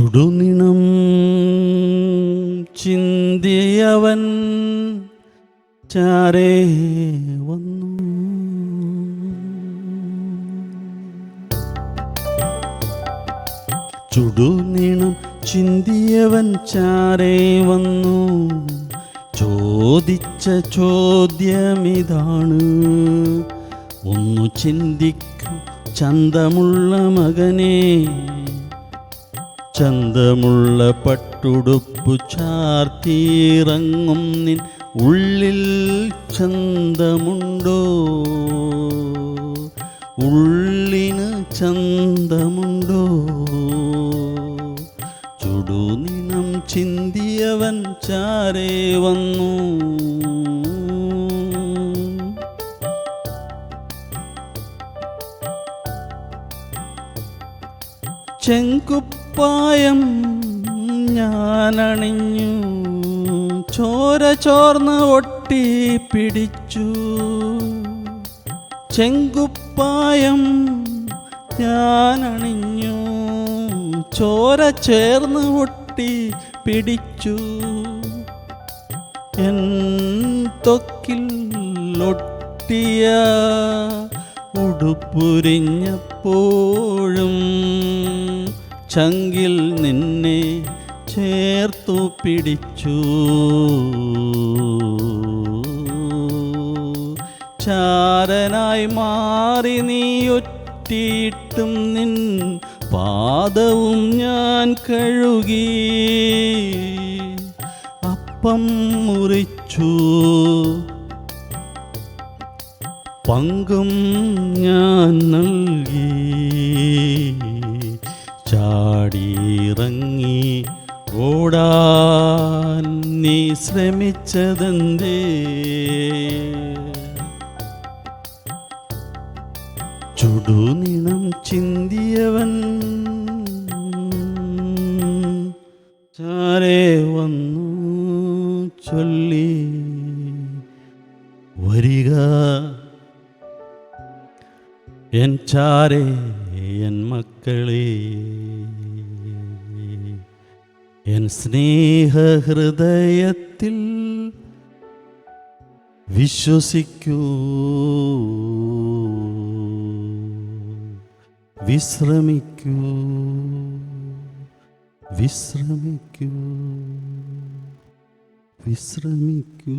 ചുടുനിണം ചിന്തിയവൻ ചാരേ വന്നു. ചുടുനിണം ചിന്തിയവൻ ചാരേ വന്നു. ചോദിച്ച ചോദ്യമിതാണ്. ഒന്നു ചിന്തിക്കും ചന്തമുള്ള മകനെ. ചന്തമുള്ള പട്ടുടുപ്പു ചാർത്തിയിറങ്ങും നിൻ ഉള്ളിൽ ചന്തമുണ്ടോ? ഉള്ളിന് ചന്തമുണ്ടോ? ചുടുനിനം ചിന്തിയവൻ ചാരേ വന്നു. ചെങ്കുപ്പായം ഞാനണിഞ്ഞു. ചോര ചോർന്ന് ഒട്ടി പിടിച്ചു. ചെങ്കുപ്പായം ഞാനണിഞ്ഞു. ചോര ചേർന്ന് ഒട്ടി പിടിച്ചു. എൻ തൊക്കിൽ ഒട്ടിയ ഉടുപ്പുരിഞ്ഞപ്പോഴും ചങ്കിൽ നിന്നെ ചേർത്തു പിടിച്ചു. ചാരനായി മാറി നീ ഒറ്റിയിട്ടും നിൻ പാദവും ഞാൻ കഴുകി അപ്പം മുറിച്ചു. പങ്കും ഞാൻ നൽകി. നീ ശ്രമിച്ചതെന്തേ? ചുടുനിണം ചിന്തിയവൻ ചാരേ വന്നു ചൊല്ലി വരിക. എൻ ചാരേ എൻ മക്കളെ. എൻ സ്നേഹഹൃദയത്തിൽ വിശ്വസിക്കൂ. വിശ്രമിക്കൂ. വിശ്രമിക്കൂ. വിശ്രമിക്കൂ.